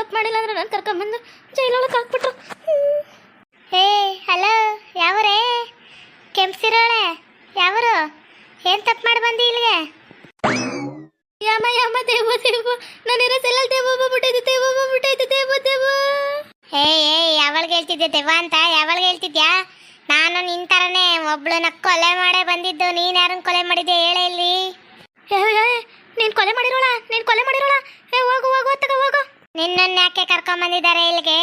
ತಪ್ಪು ಮಾಡಿಲ್ಲ ಅಂದ್ರೆ ನಾನು ಕರ್ಕೊಂಬಂದು ಜೈಲೊಳಗೆ ಹಾಕ್ಬಿಟ್ರು. ಹೇ, ಹಲೋ, ಯಾವರೇ? ಕೆಂಪ್ಸಿರೋಳೆ ಯಾವರು? ಏನು ತಪ್ಪು ಮಾಡಿ ಬಂದಿ ಇಲ್ಲಿಗೆ? ಯಾಮ ಯಾಮ ದೇವ ದೇವ ನಾನು ಇರೋ ಸೆಲ್ಲಲ್ಲಿ ದೇವ ಬಿಟ್ಟೈತೆ ದೇವ ಬಿಟ್ಟೈತೆ ದೇವ ದೇವ ಹೇ, ಏ ಯಾವಾಗ ಹೇಳ್ತಿದ್ದೆ ದೇವ ಅಂತ? ಯಾವಾಗ ಹೇಳ್ತಿದ್ಯಾ? ನಾನು ನಿನ್ ಥರನೇ ಒಬ್ಳನ್ನ ಕೊಲೆ ಮಾಡೇ ಬಂದಿದ್ದು. ನೀನು ಯಾರನ್ನ ಕೊಲೆ ಮಾಡಿದ್ದೆ ಹೇಳೇ ಇಲ್ಲಿ. ನೀನ್ ಕೊಲೆ ಮಾಡಿರೋಳ? ನೀನ್ ಕೊಲೆ ಮಾಡಿರೋಳ? ಹೇ ಹೋಗು ಹೋಗು ತಗೋ ಹೋಗು. ನಿನ್ನನ್ನು ಯಾಕೆ ಕರ್ಕೊಂಬಂದಿದ್ದಾರೆ ಇಲ್ಲಿಗೆ?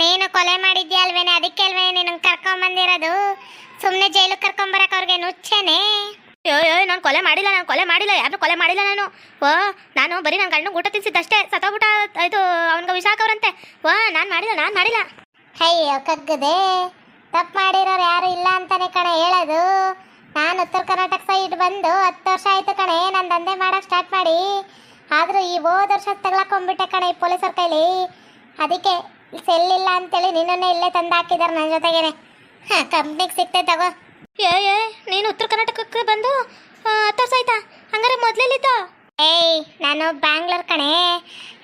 ನೀನು ಕೊಲೆ ಮಾಡಿದ್ಯಾ ಅಲ್ವೇನೆ? ಅದಕ್ಕೆ ಅಲ್ವೇ ನಿನ್ನ ಕರ್ಕೊಂಬಂದಿರೋದು? ಸುಮ್ಮನೆ ಜೈಲಿಗೆ ಕರ್ಕೊಂಬರಕ್ಕೆ ಅವ್ರಿಗೆ ನುಚ್ಚೇನೆ? ಅಯ್ಯೋ ಅಯ್ಯೋ ನಾನು ಕೊಲೆ ಮಾಡಿಲ್ಲ ನಾನು ಕೊಲೆ ಮಾಡಿಲ್ಲ ಯಾರು ಕೊಲೆ ಮಾಡಿಲ್ಲ ನಾನು. ಓ ನಾನು ಬರೀ ನನ್ನ ಗಂಡನ ಊಟ ತಿನ್ಸಿದ್ದಷ್ಟೇ ಸತ್ತೋಗ್ಬಿಟ್ಟ ಇದು ಅವನಿಗೆ ವಿಷಾಕವ್ರಂತೆ ಓ ನಾನು ಮಾಡಿಲ್ಲ ನಾನು ಮಾಡಿಲ್ಲ. ಅಯ್ಯೋ ಕಗ್ಗದೆ. ತಪ್ಪು ಮಾಡಿರೋರು ಯಾರು ಇಲ್ಲ ಅಂತಾನೆ ಕಣೆ ಹೇಳೋದು. ನಾನು ಉತ್ತರ ಕರ್ನಾಟಕ ಸೈಡ್ ಬಂದು ಹತ್ತು ವರ್ಷ ಆಯಿತು ಕಣೆ ನಾನು ದಂಧೆ ಮಾಡೋಕ್ಕೆ ಸ್ಟಾರ್ಟ್ ಮಾಡಿ. ಆದರೂ ಈ ಹೋದ ವರ್ಷ ತಗ್ಲಾಕೊಂಡ್ಬಿಟ್ಟೆ ಕಣೆ ಈ ಪೊಲೀಸರ ಕೈಲಿ. ಅದಕ್ಕೆ ಸೆಲ್ ಇಲ್ಲ ಅಂತೇಳಿ ನಿನ್ನನ್ನೇ ಇಲ್ಲೇ ತಂದು ಹಾಕಿದ್ದಾರೆ ನನ್ನ ಜೊತೆಗೇನೆ. ಹಾಂ ಕಂಪ್ನಿಗೆ ಸಿಕ್ತೆ ತಗೋ. ಏ ಏ ನೀನು ಉತ್ತರ ಕರ್ನಾಟಕಕ್ಕೆ ಬಂದು ಹತ್ತು ವರ್ಷ ಆಯ್ತಾ? ಹಂಗಾರೆ ಮೊದ್ಲೆಲ್ಲಿದ್ದ ಏಯ್ ನಾನು ಬ್ಯಾಂಗ್ಳೂರ್ ಕಣೆ.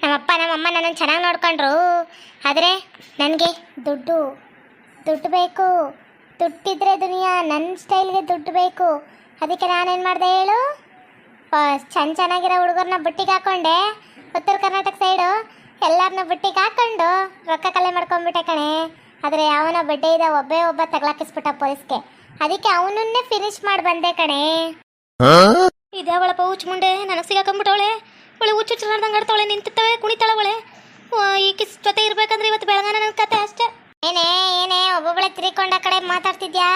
ನಮ್ಮಪ್ಪ ನಮ್ಮಮ್ಮ ನನ್ನನ್ನು ಚೆನ್ನಾಗಿ ನೋಡ್ಕೊಂಡ್ರು. ಆದರೆ ನನಗೆ ದುಡ್ಡು ದುಡ್ಡು ಬೇಕು. ದುಡ್ಡಿದ್ರೆ ದುನಿಯಾ ನನ್ನ ಸ್ಟೈಲ್ಗೆ ದುಡ್ಡು ಬೇಕು. ಅದಕ್ಕೆ ನಾನೇನು ಮಾಡಿದೆ ಹೇಳು? ಚೆನ್ನ ಚೆನ್ನಾಗಿರೋ ಹುಡುಗರನ್ನ ಬುಟ್ಟಿಗೆ ಹಾಕೊಂಡೆ. ಉತ್ತರ ಕರ್ನಾಟಕ ಸೈಡು ಎಲ್ಲರನ್ನ ಬುಟ್ಟಿಗೆ ಹಾಕೊಂಡು ರೊಕ್ಕ ಕಲೆ ಮಾಡ್ಕೊಂಡ್ಬಿಟ್ಟೆ ಕಣೆ. ಆದರೆ ಯಾವನ ಬಡ್ಡೆ ಇದ್ದ ಒಬ್ಬೇ ಒಬ್ಬ ತಗ್ಲಾಕಿಸ್ಬಿಟ್ಟ ಪೊಲೀಸ್ಗೆ. ಅದಕ್ಕೆ ಅವನನ್ನೇ ಫಿನಿಶ್ ಮಾಡಿ ಬಂದೆ ಕಣೆ. ಅವಳಪ್ಪ ಹುಚ್ಚು ಮುಂಡೆ ನನಗೆ ಸಿಗಾಕೊಂಬಿಟ್ಟವಳೆ ಅವಳೆ ಹುಚ್ಚು ಹುಚ್ಚು ಆಡ್ತಾವಳೆ, ನಿಂತಿರ್ತವೆ ಕುಣಿತಾಳ ಅವಳೆ ಈ ಕಿಸ್ ಜೊತೆ ಇರ್ಬೇಕಂದ್ರೆ ಇವತ್ತು ಬೆಳಗಾನ ನನ್ನ ಕತೆ ಅಷ್ಟೇ. ಏನೇ ಏನೇ ಒಬ್ಬೊಬ್ಬಳೆ ತಿರ್ಕೊಂಡ ಕಡೆ ಮಾತಾಡ್ತಿದ್ಯಾ?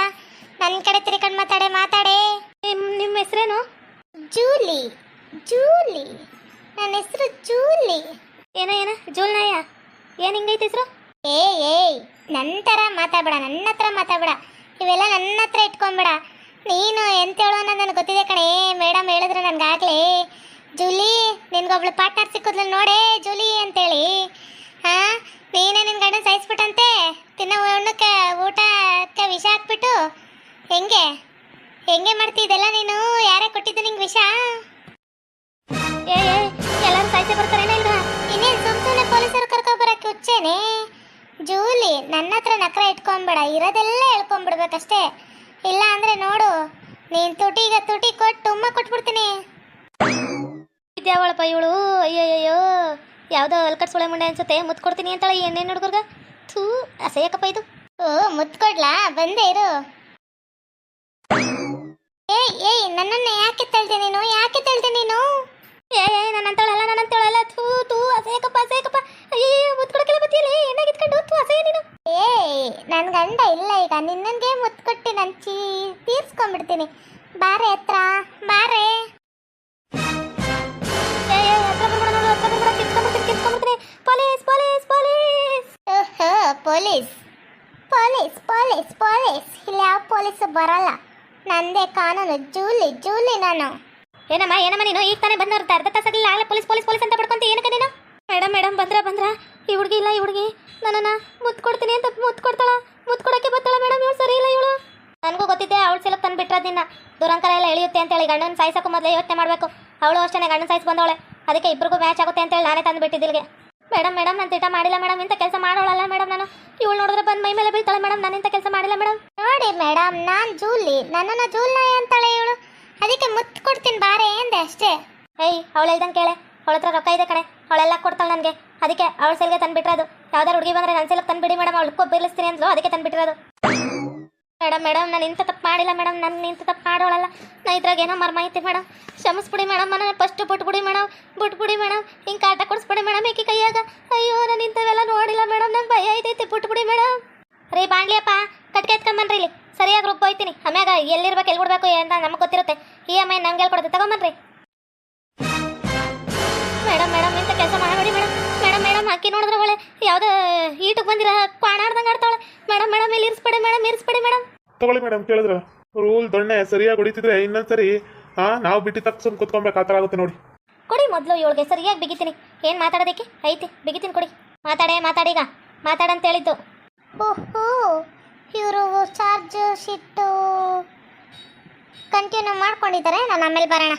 ನನ್ನ ಕಡೆ ತಿರ್ಕೊಂಡು ಮಾತಾಡೆ ಮಾತಾಡೆ. ನಿಮ್ ನಿಮ್ಮ ಹೆಸರೇನು? Julie Julie. ನನ್ನ ಹೆಸರು ಜೂಲಿ. ಏನ ಏನ? ಜೂಲ್ನಾಯ ಏನು ಹಿಂಗೈತೆ ಹೆಸರು? ಏ ಏಯ್ ನನ್ನ ಥರ ಮಾತಾಡ್ಬೇಡ ನನ್ನ ಹತ್ರ ಮಾತಾಡ್ಬೇಡ. ಇವೆಲ್ಲ ನನ್ನ ಹತ್ರ ಇಟ್ಕೊಂಬೇಡ ನೀನು ಎಂತ ಹೇಳು ಅನ್ನೋದು ನನಗೆ ಗೊತ್ತಿದೆ ಕಣೆ. ಮೇಡಮ್ ಹೇಳಿದ್ರು ನನಗಾಗಲೇ. ಜೂಲಿ ನಿನ್ಗೊಬ್ಳು ಪಾರ್ಟ್ನರ್ ಸಿಕ್ಕಿದ್ಲು ನೋಡೇ ಜೂಲಿ ಅಂತೇಳಿ. ಹಾಂ ನೀನೇ ನಿನ್ನ ಗಂಡನ ಸಾಯಿಸ್ಬಿಟ್ಟಂತೆ ತಿನ್ನೋ ಉಣ್ಣಕ್ಕೆ ಊಟಕ್ಕೆ ವಿಷ ಹಾಕ್ಬಿಟ್ಟು? ಹೆಂಗೆ? ಹೆಂಗೆ ಮಾಡ್ತಿದ್ದೆಲ್ಲ ನೀನು? ಯಾರೇ ಕೊಟ್ಟಿದ್ದು ನಿಂಗೆ ವಿಷ? ಏ ಎಲ್ಲರೂ ಸಾಯ್ಸೆ ಬರ್ತಾರೆ ಇಲ್ವಾ? ಇನ್ನೇನು ಸುಮ್ ಸುಮ್ಮನೆ ಪೊಲೀಸರು ಕರ್ಕೊಬರಕ್ಕೆ ಹುಚ್ಚೇನೆ? ಜೂಲಿ, ನನ್ನ ಹತ್ರ ನಕ್ರ ಇಟ್ಕೊಂಬೇಡ ಇರೋದೆಲ್ಲ ಹೇಳ್ಕೊಂಬಿಡ್ಬೇಕಷ್ಟೇ ಇಲ್ಲ ಅಂದ್ರೆ ನೋಡು, ನೀನ್ ತುಟಿಗ ತುಟಿ ಕೊಟ್ಟು ತುಂಬ ಕೊಟ್ಬಿಡ್ತೀನಿ. ಇದ್ಯಾವಳಪ್ಪ ಇವಳು? ಅಯ್ಯಯ್ಯೋ ಯಾವುದೋ ಅಲ್ಕಟ್ ಸುಳೆ ಮುಂಡೆ ಅನ್ಸುತ್ತೆ. ಮುತ್ ಕೊಡ್ತೀನಿ ಅಂತಾಳೆ ಏನೇನು ಹುಡುಗರ್ಗ? ಥೂ ಅಸಹ್ಯಕ್ಕಪ್ಪ ಇದು. ಓ ಮುತ್ಕೊಡ್ಲಾ ಬಂದೇ ಇರು. ಏಯ್ ಏಯ್, ನನ್ನನ್ನ ಯಾಕೆ ತಳ್ದೆ ನೀನು? ಯಾಕೆ ತಳ್ದೆ ನೀನು? ಏ ನನ್ನ ತಳಲ್ಲ ನನ್ನ ತಳಲ್ಲ. ಥೂ ಥೂ ಅಸೇಕಪ್ಪ ಅಸೇಕಪ್ಪ ಅಯ್ಯೋ ಮುತ್ತು ಕೊಡಕ್ಕೆಲ್ಲ ಬತ್ತಿಯಲ್ಲ ಎಣ್ಣೆ ಕಿತ್ಕೊಂಡು ಥೂ, ಅಸಹ್ಯ ನೀನು. ಏಯ್, ನನ್ ಗಂಡ ಇಲ್ಲ ಈಗ. ನಿನ್ನಂಗೆ ಮುತ್ಕೊಟ್ಟು ನಾನು ಚೀ, ತೀರ್ಸ್ಕೊಂಡ್ಬಿಡ್ತೀನಿ. ಬಾರೆ ಹತ್ರ ಬಾರೆ ಪೊಲೀಸ್. Police police police. ಇಲ್ಲಿ ಯಾವ ಪೊಲೀಸ್ ಬರಲ್ಲ. ನಂದೇ ಕಾನೂನು ಜೂಲಿ ಜೂಲಿ ನಾನು. ಏನಮ್ಮ ಏನಮ್ಮ ನೀನು? ಈಗ ತಾನೇ ಬಂದವ್ರು ಅರ್ಧ ತಾಸಾಗಲಿಲ್ಲ ಆಗಲೇ ಪೊಲೀಸ್ ಪೊಲೀಸ್ ಪೊಲೀಸ್ ಅಂತ ಪಡ್ಕೊಂತ ಏನಕ್ಕೆ ನೀನು? ಮೇಡಮ್ ಮೇಡಮ್ ಬಂದ್ರ ಬಂದ್ರ? ಈ ಹುಡುಗಿ ಇಲ್ಲ ಈ ಹುಡುಗಿ. ನನ್ನನ ಮುತ್ತು ಕೊಡ್ತೀನಿ ಅಂತ ಮುತ್ತು ಕೊಡ್ತಾಳ ಮುತ್ತು ಕೊಡಕ್ಕೆ ಬರ್ತಾಳ ಮೇಡಮ್ ಇವಳು ಸರಿ ಇಲ್ಲ ಇವಳು. ನನಗೂ ಗೊತ್ತಿದ್ದೆ ಅವಳು ಸೆಲಕ್ ತಂದು ಬಿಟ್ರದಿನ್ನ ದುರಂಕರ ಎಲ್ಲ ಎಳೆಯುತ್ತೆ ಅಂತೇಳಿ ಗಂಡನ ಸಾಯಿಸೋಕ್ಕೂ ಮೊದಲೇ ಯೋಚನೆ ಮಾಡಬೇಕು. ಅವಳು ಅಷ್ಟೇ ಗಂಡನ ಸಾಯಿಸಿ ಬಂದವಳೆ. ಅದಕ್ಕೆ ಇಬ್ಬರಿಗೂ ಮ್ಯಾಚ್ ಆಗುತ್ತೆ ಅಂತೇಳಿ ನಾನೇ ತಂದು ಬಿಟ್ಟಿದ್ದಿಲ್ಗೆ ಮೇಡಮ್ ಮೇಡಮ್ ನಾನು ತಿಟ ಮಾಡಿಲ್ಲ ಮೇಡಮ್ ಇಂಥ ಕೆಲಸ ಮಾಡೋಳಲ್ಲ ಮೇಡಮ್ ನಾನು. ಇವಳು ನೋಡಿದ್ರೆ ಬಂದು ಮೈ ಮೇಲೆ ಬೀಳ್ತಾಳೆ ಮೇಡಮ್ ನಾನು ಇಂಥ ಕೆಲಸ ಮಾಡಿಲ್ಲ ಮೇಡಮ್ ನೋಡಿ ಮೇಡಮ್ ನಾನ್ ಜೂಲಿ ನನ್ನನ್ನ ಜೂಲ್ನಾಯಿ ಅಂತಾಳೆ ಇವಳು. ಅದಕ್ಕೆ ಮುತ್ತು ಕೊಡ್ತೀನಿ ಬಾರೆ ಎಂದೆ ಅಷ್ಟೇ. ಏಯ್ ಅವಳು ಹೇಳ್ದಂಗೆ ಕೇಳೆ. ಅವಳ ಹತ್ರ ರೊಕ್ಕ ಇದೆ ಕಡೆ ಅವಳೆಲ್ಲ ಕೊಡ್ತಾಳೆ ನನಗೆ. ಅದಕ್ಕೆ ಅವಳ ಸೆಲ್ಗೆ ಅದು. ಯಾವ್ದಾರು ಹುಡುಗಿ ಬಂದ್ರೆ ನನ್ನ ಸೆಲ್ಗೆ ತಂದುಬಿಡಿ ಮೇಡಮ್ ಅವಳು ಕೊಬ್ಬು ಬೀಳಿಸ್ತೀನಿ ಅಂದ್ಲು ಅದಕ್ಕೆ ತಂದ್ಬಿಟ್ಟಿರೋದು ಮೇಡಮ್ ಮೇಡಮ್, ನಾನು ಇಂಥ ತಪ್ಪು ಮಾಡಿಲ್ಲ ಮೇಡಮ್, ನಾನು ಇಂಥ ತಪ್ಪು ಮಾಡೋಳಲ್ಲ. ನಾ ಇದ್ರಾಗ ಏನೋ ಮರ್ಮ ಐತಿ ಮೇಡಮ್. ಕ್ಷಮಿಸ್ಬಿಡಿ ಮೇಡಮ್ ನಾನು ಫಸ್ಟ್ ಬಿಟ್ಬಿಡಿ ಮೇಡಮ್ ಬಿಟ್ಬಿಡಿ ಮೇಡಮ್. ಹಿಂಗೆ ಕಾಟ ಕೊಡಿಸ್ಬಿಡಿ ಮೇಡಮ್ ಏಕೆ ಕೈಯಾಗ. ಅಯ್ಯೋ, ನಾನು ಇಂಥವೆಲ್ಲ ನೋಡಿಲ್ಲ ಮೇಡಮ್, ನಂಗೆ ಭಯ ಐತೈತಿ, ಬಿಟ್ಬಿಡಿ ಮೇಡಮ್. ರೀ ಬಾಂಡ್ಲಿಯಪ್ಪ ಕಟ್ಕೆ ಎತ್ಕೊಂಬನ್ರಿ ಇಲ್ಲಿ. ಸರಿಯಾಗಿ ರುಬ್ಬ ಹೋಯ್ತೀನಿ. ಆಮ್ಯಾಗ ಎಲ್ಲಿರ್ಬೇಕು, ಎಲ್ಲಿ ಬಿಡ್ಬೇಕು ಅಂತ ನಮಗೆ ಗೊತ್ತಿರುತ್ತೆ. ಇ ಎಂ ಐ ನಮ್ಗೆ ಹೇಳ್ಕೊಡುತ್ತೆ ತಗೊಂಬನ್ರಿ. ಮೇಡಮ್ ಮೇಡಮ್, ಇಂಥ ಕೆಲಸ ಮಾಡಬೇಡಿ ಮೇಡಮ್. ಮೇಡಮ್ ಮೇಡಮ್ ಹಾಕಿ ನೋಡಿದ್ರೆ ಒಳ್ಳೆ, ಯಾವುದೋ ಈಟಕ್ಕೆ ಬಂದಿರ, ಕ್ವಾಣಾಡ್ದಂಗೆ ಆಡ್ತಾಳೆ. ಮೇಡಮ್ ಮೇಡಮ್, ಇಲ್ಲಿ ಇರಿಸ್ಬೇಡಿ, ಮೇಡಮ್ ಇರಿಸ್ಬೇಡಿ ಮೇಡಮ್. ತಗೊಳ್ಳಿ ಮೇಡಮ್ ಕೇಳಿದ್ರೆ. ರೂಲ್ ದೊಣ್ಣೆ ಸರಿಯಾಗಿ ಹೊಡಿತಿದ್ರೆ ಇನ್ನೊಂದ್ಸರಿ ಹಾ ನಾವು ಬಿಟ್ಟಿ ತಕ್ಷಣ ಕುತ್ಕೊಬೇಕು ಆ ಥರ ಆಗುತ್ತೆ ನೋಡಿ. ಕೊಡಿ ಮೊದಲು ಇವಳಿಗೆ ಸರಿಯಾಗಿ ಬಿಗಿತೀನಿ. ಏನು ಮಾತಾಡೋದಕ್ಕೆ? ಐತಿ ಬಿಗಿತೀನಿ ಕೊಡಿ. ಮಾತಾಡೇ ಮಾತಾಡೀಗ ಮಾತಾಡಂತ ಹೇಳಿದ್ದು. ಓಹೋ ಇವರು ಚಾರ್ಜ್ ಶೀಟು ಕಂಟಿನ್ಯೂ ಮಾಡ್ಕೊಂಡಿದ್ದಾರೆ ನಾನು ಆಮೇಲೆ ಬರೋಣ.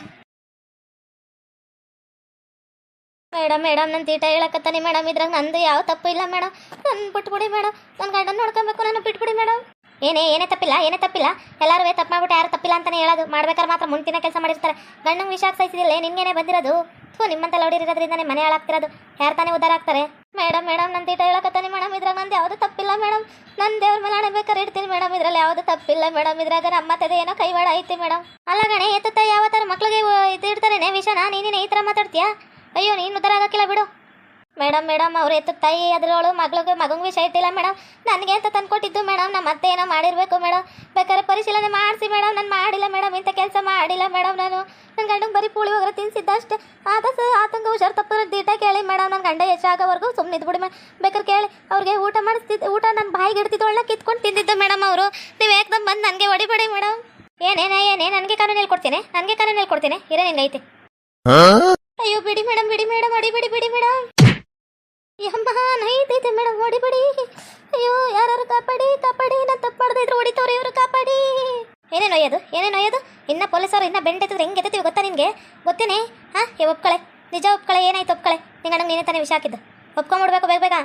ಮೇಡಮ್ ಮೇಡಮ್ ನನ್ನ ತೀಟ ಹೇಳಕತ್ತಾನೆ ಮೇಡಮ್ ಇದ್ರಾಗ ನಂದು ಯಾವ ತಪ್ಪು ಇಲ್ಲ ಮೇಡಮ್ ನನ್ನ ಬಿಟ್ಬಿಡಿ ಮೇಡಮ್ ನನ್ನ ಗಂಡನ ನೋಡ್ಕೊಬೇಕು ನಾನು ಬಿಟ್ಬಿಡಿ ಮೇಡಮ್ ಏನೇ ಏನೇ ತಪ್ಪಿಲ್ಲ ಏನೇ ತಪ್ಪಿಲ್ಲ. ಎಲ್ಲರೂ ತಪ್ಪು ಮಾಡ್ಬಿಟ್ಟು ಯಾರು ತಪ್ಪಿಲ್ಲ ಅಂತಲೇ ಹೇಳೋದು. ಮಾಡ್ಬೇಕಾದ್ರೆ ಮಾತ್ರ ಮುಂತಿನ ಕೆಲಸ ಮಾಡಿರ್ತಾರೆ. ಗಂಡಂಗೆ ವಿಷ ಸಹಿಸಿದಿಲ್ಲ ನಿನ್ಗೇನೆ ಬಂದಿರೋದು? ಥೂ ನಿಮ್ಮಂತ ಲೌಡಿರೋದ್ರಿಂದನೇ ಮನೆ ಹಾಳಾಗ್ತಿರೋದು. ಯಾರು ತಾನೇ ಉದ್ದಾರ ಆಗ್ತಾರೆ? ಮೇಡಮ್ ಮೇಡಮ್ ನನ್ನ ತೀಟ ಹೇಳಕತ್ತಾನೆ ಮೇಡಮ್ ಇದ್ರಾಗ ನಂದು ಯಾವುದು ತಪ್ಪಿಲ್ಲ ಮೇಡಮ್ ನನ್ನ ದೇವ್ರ ಮೇಲೆ ಹಣೆ ಬೇಕಾದ್ರೆ ಇಡ್ತೀನಿ ಮೇಡಮ್ ಇದ್ರಲ್ಲಿ ಯಾವುದು ತಪ್ಪಿಲ್ಲ ಮೇಡಮ್ ಇದ್ರಾಗ ನಮ್ಮ ತದೆ ಏನೋ ಕೈವಾಡ ಐತಿ ಮೇಡಮ್ ಅಲ್ಲ ಗಣೆ ಎತ್ತ ಯಾವ ಥರ ಮಕ್ಳಿಗೆ ಇದು ಇಡ್ತಾರೇನೆ ವಿಷನ? ನೀನೇ ಈ ಥರ ಮಾತಾಡ್ತೀಯಾ? ಅಯ್ಯೋ, ನೀನು ಉದ್ದಾರ ಆಗಕ್ಕಿಲ್ಲ ಬಿಡು. ಮೇಡಮ್ ಮೇಡಮ್ ಅವ್ರು ಎತ್ತ ತಾಯಿ ಅದ್ರೊಳು ಮಗಳಿಗೆ ಮಗಂಗೆ ವಿಷಯ ಇಟ್ಟಿಲ್ಲ ಮೇಡಮ್. ನನಗೆ ಅಂತ ತಂದ್ಕೊಟ್ಟಿದ್ದು ಮೇಡಮ್? ನಮ್ಮ ಅತ್ತೆ ಏನೋ ಮಾಡಿರಬೇಕು ಮೇಡಮ್. ಬೇಕಾದ್ರೆ ಪರಿಶೀಲನೆ ಮಾಡಿಸಿ ಮೇಡಮ್. ನಾನು ಮಾಡಿಲ್ಲ ಮೇಡಮ್. ಇಂಥ ಕೆಲಸ ಮಾಡಿಲ್ಲ ಮೇಡಮ್ ನಾನು. ನನ್ನ ಗಂಡಂಗೆ ಬರೀ ಪುಳಿ ಹೋಗ್ರೆ ತಿನ್ಸಿದ್ದ ಅಷ್ಟೇ ಆತ ಸ ಆತಂಗೆ ಹುಷಾರು ತಪ್ಪರ ದೀಟ ಕೇಳಿ ಮೇಡಮ್. ನನ್ನ ಗಂಡ ಹೆಚ್ಚಾಗೋವರೆಗೂ ಸುಮ್ಮನೆ ಇದ್ಬಿಡಿ ಮೇಡಮ್. ಬೇಕಾದ್ರೆ ಕೇಳಿ ಅವ್ರಿಗೆ ಊಟ ಮಾಡಿಸ್ತಿದ್ದು ಊಟ ನನ್ನ ಬಾಯಿಗೆ ಒಳ್ಳೆ ಕಿತ್ಕೊಂಡು ತಿಂದಿದ್ದು ಮೇಡಮ್ ಅವರು. ನೀವು ಏಕದಮ್ ಬಂದು ನನಗೆ ಹೊಡಿಬೇಡಿ ಮೇಡಮ್. ಏನೇನೇ ಏನೇ ನನಗೆ ಕಾನೂನು ಹೇಳ್ಕೊಡ್ತೀನಿ ನನಗೆ ಕಾನೂನು ಹೇಳ್ಕೊಡ್ತೀನಿ ಇರೋ ನಿಂಗೈತೆ ಅಯ್ಯೋ ಬಿಡಿ ಮೇಡಮ್ ಬಿಡಿ ಮೇಡಮ್. ಹೊಡಿಬೇಡಿ ಬಿಡಿ ಮೇಡಮ್. ಯಮ್ಮ ನೈತೈತೆ ಮೇಡಮ್ ಹೊಡಿಬೇಡಿ ಅಯ್ಯೋ ಯಾರು ಕಾಪಾಡಿ ಕಾಪಾಡಿ ನಾ ತಪ್ಪು ಮಾಡ್ದೆ ಇದ್ರು ಹೊಡಿತವ್ರೆ, ಇವರು ಕಾಪಾಡಿ. ಏನೇನು ಒಯ್ಯೋದು ಏನೇನು ಒಯ್ಯೋದು ಇನ್ನ ಪೊಲೀಸರು ಇನ್ನ ಬೆಂಡ್ ಎತ್ತಿದ್ರೆ ಹೆಂಗೆ ಎತ್ತೀವಿ ಗೊತ್ತಾ ನಿನಗೆ? ಗೊತ್ತೇನೆ? ಹಾಂ, ಏ, ಒಪ್ಕಳೆ. ನಿಜ ಒಪ್ಕಳೆ, ಏನಾಯ್ತು ಒಪ್ಕಳೆ? ನಿಂಗೆ ನಂಗೆ ನೀನೇ ತಾನೇ ವಿಷ ಹಾಕಿದ್ದು. ಒಪ್ಕೊಂಬಿಡ್ಬೇಕು, ಬೇಗ ಬೇಗ.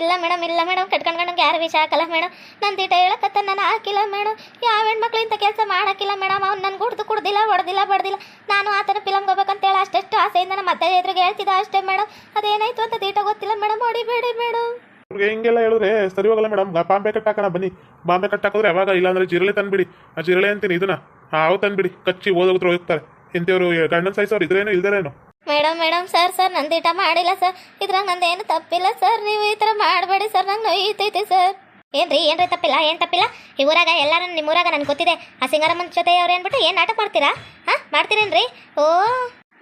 ಇಲ್ಲ ಮೇಡಮ್ ಇಲ್ಲ ಮೇಡಮ್ ಕಟ್ಕೊಂಡ್ಕೊಂಡಂಗೆ ಯಾರು ವಿಷ ಹಾಕಲ್ಲ ಮೇಡಮ್. ನನ್ನ ತೀಟ ಹೇಳಕತ್ತ ನಾನು ಹಾಕಿಲ್ಲ ಮೇಡಮ್. ಯಾವ ಹೆಣ್ಮಕ್ಳು ಇಂಥ ಕೆಲಸ ಮಾಡಾಕಿಲ್ಲ ಮೇಡಮ್. ಅವ್ನು ನನ್ಗೆ ಕುಡ್ದು ಕುಡ್ದಿಲ್ಲ, ಹೊಡೆದಿಲ್ಲ, ಬಡ್ದಿಲ್ಲ. ನಾನು ಆತನ ಫಿಲಮ್ಗೆ ಹೋಗ್ಬೇಕಂತ ಹೇಳಿ ಅಷ್ಟೆಷ್ಟು ಆಸೆಯಿಂದ ನಮ್ಮ ಮತ್ತೆ ಎದುರಿಗೆ ಹೇಳ್ತಿದ್ದ ಅಷ್ಟೇ ಮೇಡಮ್. ಅದೇನಾಯ್ತು ಅಂತ ತೀಟ ಗೊತ್ತಿಲ್ಲ ಮೇಡಮ್. ಹೊಡಿಬೇಡಿ ಮೇಡಮ್. ಅವ್ರಿಗೆ ಹಿಂಗೆಲ್ಲ ಹೇಳಿದ್ರೆ ಸರಿ ಹೋಗಲ್ಲ ಮೇಡಮ್. ಬಾಂಬೆ ಕಟ್ಟಾಕೋಣ ಬನ್ನಿ. ಬಾಂಬೆ ಕಟ್ಟಾಕಿದ್ರೆ ಯಾವಾಗ? ಇಲ್ಲಾಂದ್ರೆ ಜಿರಳೆ ತಂದ್ಬಿಡಿ. ಆ ಜಿರಳೆ ಅಂತೀನಿ, ಇದನ್ನ. ಹಾವು ತಂದ್ಬಿಡಿ. ಕಚ್ಚಿ ಓದೋಗ್ರು ಹೋಗ್ತಾರೆ. ಇಂಥವ್ರು ಗಂಡನ ಅವ್ರು ಇದ್ರೇನು, ಇಲ್ದೇರೇನು? ಮೇಡಮ್ ಮೇಡಮ್, ಸರ್ ಸರ್, ನಂದು ಮಾಡಿಲ್ಲ, ಸರ್. ಇದ್ರಾಗ ನಂದೇನು ತಪ್ಪಿಲ್ಲ, ಸರ್. ನೀವು ಈ ಥರ ಮಾಡಬೇಡಿ, ಸರ್. ನಂಗೆ ನೋಯ್ತೈತೆ, ಸರ್. ಏನ್ರಿ ಏನ್ರಿ ತಪ್ಪಿಲ್ಲ, ಏನು ತಪ್ಪಿಲ್ಲ? ಈ ಊರಾಗ ಎಲ್ಲರೂ ನಿಮ್ಮ ಊರಾಗ ನನ್ಗೆ ಗೊತ್ತಿದೆ. ಆ ಸಿಂಗಾರಮ್ಮನ ಜೊತೆ ಅವ್ರು ಏನ್ಬಿಟ್ಟು ಏನು ನಾಟಕ ಮಾಡ್ತೀರಾ? ಹಾಂ, ಮಾಡ್ತೀರೇನ್ರಿ? ಓ,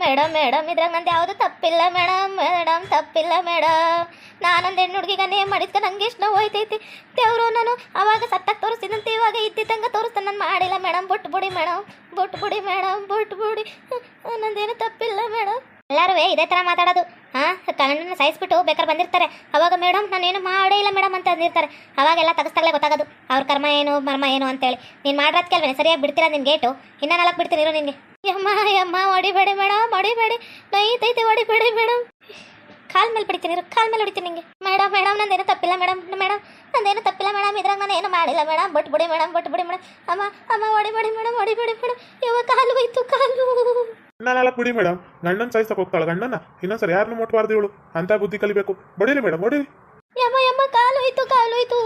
ಮೇಡಮ್ ಮೇಡಮ್ ಇದ್ರಾಗ ನಂದು ಯಾವುದು ತಪ್ಪಿಲ್ಲ, ಮೇಡಮ್ ಮೇಡಮ್, ತಪ್ಪಿಲ್ಲ, ಮೇಡಮ್. ನಾನೊಂದು ಹೆಣ್ಣು ಹುಡುಗಿಗೆ ನೇಮ್ ಮಾಡಿದ್ಕ ನಂಗೆ ಎಷ್ಟು ನೋವು ಹೋಯ್ತೈತಿ ದೇವರು ನಾನು ಅವಾಗ ಸತ್ತಾಗ ತೋರಿಸ್ತಿದ್ದಂತೆ ಇವಾಗ ಇದ್ದಿದ್ದಂಗೆ ತೋರಿಸ್ತಾನೆ. ನಾನು ಮಾಡಿಲ್ಲ, ಮೇಡಮ್. ಬುಟ್ಟು ಬಿಡಿ ಮೇಡಮ್. ಬುಟ್ಟು ಬಿಡಿ ಮೇಡಮ್. ಬುಟ್ಟು ಬಿಡಿ ನಂದೇನು ತಪ್ಪಿಲ್ಲ, ಮೇಡಮ್. ಎಲ್ಲರೂ ಇದೇ ಥರ ಮಾತಾಡೋದು. ಹಾಂ ಕಣ್ಣನ್ನು ಸಹಿಸ್ಬಿಟ್ಟು ಬೇಕಾದ್ರೆ ಬಂದಿರ್ತಾರೆ. ಅವಾಗ ಮೇಡಮ್ ನಾನೇನು ಮಾಡೇ ಇಲ್ಲ ಮೇಡಮ್ ಅಂತ ಅಂದಿರ್ತಾರೆ. ಅವಾಗೆಲ್ಲ ತಗಸ್ತಾಗಲೇ ಗೊತ್ತಾಗೋದು. ಅವ್ರ ಕರ್ಮ ಏನು, ಮರ್ಮ ಏನು ಅಂತೇಳಿ. ನೀನು ಮಾಡಿರೋದು ಕೆಲ್ವೇ ಸರಿಯಾಗಿ ಬಿಡ್ತೀರ ನಿನ್ನ ಗೇಟು? ಇನ್ನೂ ನಾಲ್ಕು ಬಿಡ್ತೀನಿ ಇರೋ ನಿನಗೆ. ಯಮ್ಮ ಯಮ್ಮ, ಹೊಡಿಬೇಡಿ ಮೇಡಮ್ ಹೊಡಿಬೇಡಿ. ನೈತೈತೆ ಹೊಡಿಬೇಡಿ ಮೇಡಮ್ ಕಾಲ್ ಮೇಲೆ ಬಿಡ್ತೀನಿ ಇರು, ಕಾಲ್ ಮೇಲೆ ಹೊಡಿತೀನಿ ನಿಂಗೆ. ಮೇಡಮ್ ಮೇಡಮ್ ನಂದೇನು ತಪ್ಪಿಲ್ಲ ಮೇಡಮ್ ಮೇಡಮ್ ನಂದೇನು ತಪ್ಪಿಲ್ಲ ಮೇಡಮ್ ಇದ್ರಾಗ ನಾನು ಏನು ಮಾಡಿಲ್ಲ ಮೇಡಮ್ ಬಟ್ ಬಿಡಿ ಮೇಡಮ್ ಬಟ್ ಬಿಡಿ ಮೇಡಮ್ ಅಮ್ಮ ಅಮ್ಮ, ಹೊಡಿಬೇಡಿ ಮೇಡಮ್ ಹೊಡಿಬೇಡಿ ಮೇಡಮ್ ಯಾವ ಕಾಲು ಹೋಯ್ತು, ಕಾಲು. ಇನ್ನ ನಾಲ್ಕು ಬಿಡಿ ಮೇಡಮ್ ಗಂಡನ ಸಾಯಿಸಕ್ಕೆ ಹೋಗ್ತಾಳೆ ಗಂಡನ ಇನ್ನೊಂದ್ಸರಿ ಯಾರನ್ನು ಮುಟ್ಬಾರ್ದು ಇವಳು. ಅಂತ ಬುದ್ಧಿ ಕಲಿಬೇಕು. ಬಡೀರಿ ಮೇಡಮ್ ಬಡೀರಿ. ಯಮ್ಮ ಯಮ್ಮ ಕಾಲು ಹೋಯಿತು ಕಾಲು ಹೋಯ್ತು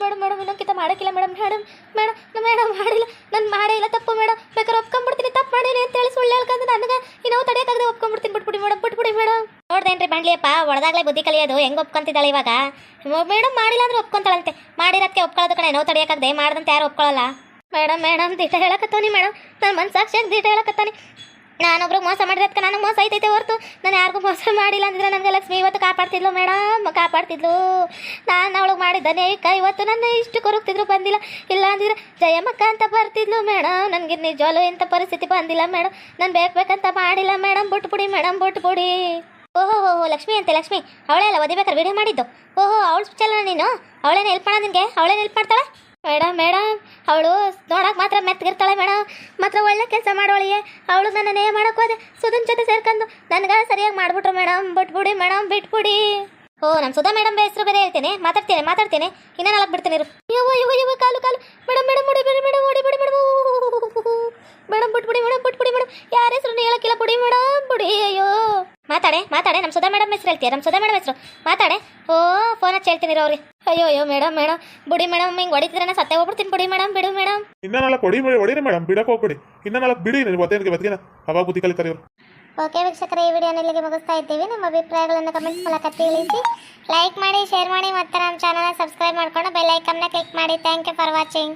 ಮೇಡಮ್ ಮೇಡಮ್ ಇನ್ನೊಂಕಿತ ಮಾಡಕ್ಕಿಲ್ಲ ಮೇಡಮ್ ಮೇಡಮ್ ಮೇಡಮ್ ಮೇಡಮ್ ಮಾಡಿಲ್ಲ. ನಾನು ಮಾಡೇ ಇಲ್ಲ. ತಪ್ಪು ಮೇಡಮ್ ಬೇಕಾದ್ರೆ ಒಪ್ಕೊಂಡ್ಬಿಡ್ತೀನಿ. ತಪ್ಪು ಮಾಡಿಲ್ಲ ಅಂತ ಹೇಳಿ ಸುಳ್ಳು ಹೇಳ್ಕೊಂಡು ನನಗೆ ಇನ್ನೂ ತಡೆಯೋಕ್ಕಾಗದೆ ಒಪ್ಕೊಂಡ್ಬಿಡ್ತೀನಿ. ಬಿಟ್ಬಿಡಿ ಮೇಡಮ್ ಬಿಟ್ಬಿಡಿ ಮೇಡಮ್ ನೋಡ್ದೇನ್ರಿ ಬಂಡ್ಲಿಯಪ್ಪ ಒಳದಾಗ್ಲೇ ಬುದ್ಧಿ ಕಲಿಯೋದು. ಹೆಂಗೆ ಒಪ್ಕೊಂತಿದ್ದಾಳೆ ಇವಾಗ? ಮೇಡಮ್ ಮಾಡಿಲ್ಲ ಅಂದ್ರೆ ಒಪ್ಕೊಂತಾಳಂತೆ. ಮಾಡಿರೋದಕ್ಕೆ ಒಪ್ಕೊಳ್ಳೋದು ಕಣೆ. ನೋವು ತಡೆಯೋಕ್ಕಾಗದೆ ಮಾಡ್ದಂತೆ ಯಾರು ಒಪ್ಕೊಳ್ಳಲ್ಲ. ಮೇಡಮ್ ಮೇಡಮ್ ದಿಟ ಹೇಳಕತ್ತಾನಿ ಮೇಡಮ್ ನನ್ನ ಮನ್ಸಾಕ್ಷಿಯಾಗಿ ದಿಟ ಹೇಳಕತ್ತಾನಿ. ನಾನೊಬ್ರಿಗೆ ಮೋಸ ಮಾಡಿದಕ್ಕೆ ನನಗೆ ಮೋಸ ಐತೈತೆ ಹೊರ್ತು. ನಾನು ಯಾರಿಗೂ ಮೋಸ ಮಾಡಿಲ್ಲ ಅಂದ್ರೆ ನನಗೆ ಲಕ್ಷ್ಮಿ ಇವತ್ತು ಕಾಪಾಡ್ತಿದ್ಲು ಮೇಡಮ್, ಕಾಪಾಡ್ತಿದ್ಲು. ನಾನು ಅವಳಿಗೆ ಮಾಡಿದ್ದಾನೆ ಕೈ ಇವತ್ತು ನನ್ನ ಇಷ್ಟು ಕೊರಗ್ತಿದ್ರು, ಬಂದಿಲ್ಲ. ಇಲ್ಲ ಅಂದಿದ್ರೆ, ಜಯಮ್ಮಕ್ಕ ಅಂತ ಬರ್ತಿದ್ಲು ಮೇಡಮ್. ನನಗೆ ನಿಜವಾಲು ಇಂಥ ಪರಿಸ್ಥಿತಿ ಬಂದಿಲ್ಲ ಮೇಡಮ್. ನಾನು ಬೇಕು ಬೇಕಂತ ಮಾಡಿಲ್ಲ ಮೇಡಮ್ ಬಿಟ್ಬಿಡಿ ಮೇಡಮ್ ಬಿಟ್ಬಿಡಿ ಓಹೋ ಹೋ ಲಕ್ಷ್ಮಿ ಅಂತೆ ಲಕ್ಷ್ಮಿ. ಅವಳೇ ಅಲ್ಲ ಒದಿಬೇಕಾರೆ ವಿಡಿಯೋ ಮಾಡಿದ್ದು. ಓಹೋ, ಅವಳು ಚಲ ನೀನು. ಅವಳೇನು ಹೆಲ್ಪ್ ಮಾಡೋದು ನಿನಗೆ? ಅವಳೇನು ಹೆಲ್ಪ್ ಮಾಡ್ತಾಳೆ? ಮೇಡಮ್ ಮೇಡಮ್ ಅವಳು ನೋಡಕ್ಕೆ ಮಾತ್ರ ಮೆತ್ತಗಿರ್ತಾಳೆ ಮೇಡಮ್ ಮಾತ್ರ ಒಳ್ಳೆ ಕೆಲಸ ಮಾಡೋಳಿಗೆ ಅವಳು ನನ್ನನ್ನೇ ಮಾಡಕ್ಕೆ ಹೋದೆ. ಸುಧನ್ ಜೊತೆ ಸೇರ್ಕೊಂಡು ನನಗೆ ಸರಿಯಾಗಿ ಮಾಡ್ಬಿಟ್ರು ಮೇಡಮ್ ಬಿಟ್ಬಿಡಿ ಮೇಡಮ್ ಬಿಟ್ಬಿಡಿ. ಓ ನಮ್ಮ ಸುಧಾ ಮೇಡಮ್ ಹೆಸರು ಬೇರೆ ಹೇಳ್ತೇನೆ. ಮಾತಾಡ್ತೇನೆ ಮಾತಾಡ್ತೇನೆ. ಇನ್ನೂ ನಾಲ್ಕು ಬಿಡ್ತೇನೆ ಯವ್ವ ಯವ್ವ ಕಾಲು ಕಾಲು. ಮೇಡಮ್ ಮೇಡಮ್ ಬಿಡಿ ಮೇಡಮ್ ಓಡಿ, ಬಿಡಿ ಮೇಡಮ್ ಮೇಡಮ್ ಬಿಟ್ಬಿಡಿ ಮೇಡಮ್ ಬಿಟ್ಬಿಡಿ ಮೇಡಮ್ ಯಾರ ಹೆಸರು ಹೇಳಕ್ಕಿಲ್ಲ ಬಿಡಿ ಮೇಡಮ್ ಬಿಡಿ. ಮಾತಾಡೆ ಮಾತಾಡೆ ನಮ್ಮ ಸುಧಾ ಮೇಡಮ್ ಹೆಸರು ಹೇಳ್ತೀಯ ನಮ್ಮ ಸುಧಾ ಮೇಡಮ್ ಹೆಸರು. ಮಾತಾಡೆ. ಓ ಫೋನ್ ಹಚ್ಚಿ ಹೇಳ್ತೀನಿ ಅವ್ರಿಗೆ. ಅಯ್ಯೋ ಅಯ್ಯೋ ಮೇಡಮ್ ಮೇಡಮ್. ಬುಡಿ ಮೇಡಮ್ ಹಿಂಗೆ ಹೊಡಿತಿದ್ರೆ ಸತ್ತೆ ಹೋಗ್ಬಿಡ್ತೀನಿ ಬಿಡಿ ಮೇಡಮ್ ಬಿಡು ಮೇಡಮ್. ಇನ್ನ ನಾಲ್ಕು ಹೊಡಿ ಹೊಡಿರಿ ಮೇಡಮ್ ಬಿಡಕ್ಕೆ ಹೋಗ್ಬಿಡಿ. ಇನ್ನ ನಾಲ್ಕು ಬಿಡಿ ಒತ್ತೇನಿಗೆ ಬದುಕಿನ. ಅವಾಗ ಬುದ್ಧಿ ಕಲಿತಾರೆ ಇವರು. ಓಕೆ ವೀಕ್ಷಕರ ಈ ವಿಡಿಯೋನ ಇಲ್ಲಿಗೆ ಮುಗಿಸ್ತಾ ಇದ್ದೀವಿ. ನಮ್ಮ ಅಭಿಪ್ರಾಯಗಳನ್ನು ಕಮೆಂಟ್ಸ್ ಮೂಲಕ ತಿಳಿಸಿ. ಲೈಕ್ ಮಾಡಿ ಶೇರ್ ಮಾಡಿ ಮತ್ತೆ ನಮ್ಮ ಚಾನಲ್ನ ಸಬ್ಸ್ಕ್ರೈಬ್ ಮಾಡ್ಕೊಂಡು ಬೆಲ್ ಐಕನ್ನ ಕ್ಲಿಕ್ ಮಾಡಿ. Thank you for watching